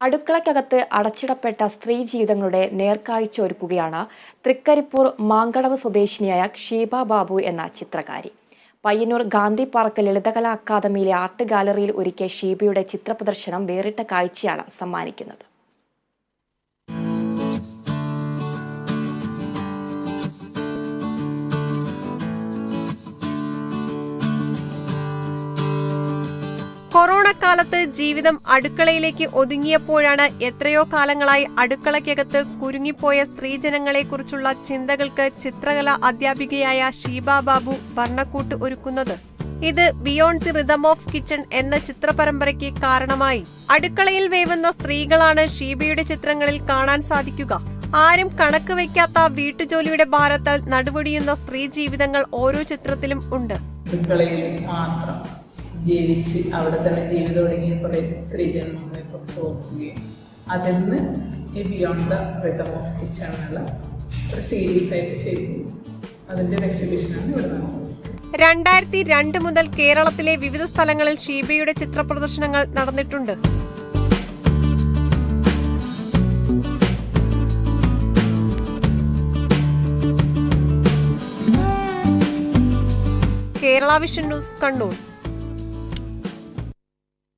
അടുക്കളയ്ക്കകത്ത് അടച്ചിടപ്പെട്ട സ്ത്രീ ജീവിതങ്ങളുടെ നേർക്കാഴ്ച ഒരുക്കുകയാണ് തൃക്കരിപ്പൂർ മാങ്കടവ് സ്വദേശിനിയായ ഷീബ ബാബു എന്ന ചിത്രകാരി. പയ്യന്നൂർ ഗാന്ധി പാർക്ക് ലളിതകലാ അക്കാദമിയിലെ ആർട്ട് ഗാലറിയിൽ ഒരുക്കിയ ഷീബയുടെ ചിത്രപ്രദർശനം വേറിട്ട കാഴ്ചയാണ് സമ്മാനിക്കുന്നത്. കൊറോണ കാലത്ത് ജീവിതം അടുക്കളയിലേക്ക് ഒതുങ്ങിയപ്പോഴാണ് എത്രയോ കാലങ്ങളായി അടുക്കളയ്ക്കകത്ത് കുരുങ്ങിപ്പോയ സ്ത്രീജനങ്ങളെക്കുറിച്ചുള്ള ചിന്തകൾക്ക് ചിത്രകല അധ്യാപികയായ ഷീബ ബാബു ഭരണക്കൂട്ട് ഒരുക്കുന്നത്. ഇത് beyond the rhythm of kitchen എന്ന ചിത്രപരമ്പരയ്ക്ക് കാരണമായി. അടുക്കളയിൽ വേവുന്ന സ്ത്രീകളാണ് ഷീബയുടെ ചിത്രങ്ങളിൽ കാണാൻ സാധിക്കുക. ആരും കണക്ക് വയ്ക്കാത്ത വീട്ടുജോലിയുടെ ഭാരത്താൽ നടുവൊടിയുന്ന സ്ത്രീ ജീവിതങ്ങൾ ഓരോ ചിത്രത്തിലും ഉണ്ട്. അടുക്കളയിൽ മാത്രം ജീവിച്ച് അവിടെ തന്നെ ജീവിതം തുടങ്ങിയ കുറേ സ്ത്രീ ജന്മങ്ങൾ കുറിച്ച് ഓർക്കുകയും അതിൽ നിന്ന് ഈ beyond the rhythm of kitchen എന്നുള്ള ഒരു സീരീസ് ആയിട്ട് ചെയ്തു. അതിന്റെ ഒരു എക്സിബിഷനാണ് ഇവിടെ നടന്നത്. രണ്ടായിരത്തി രണ്ട് മുതൽ കേരളത്തിലെ വിവിധ സ്ഥലങ്ങളിൽ ഷീബയുടെ ചിത്രപ്രദർശനങ്ങൾ നടന്നിട്ടുണ്ട്. Kerala vision news Kannur.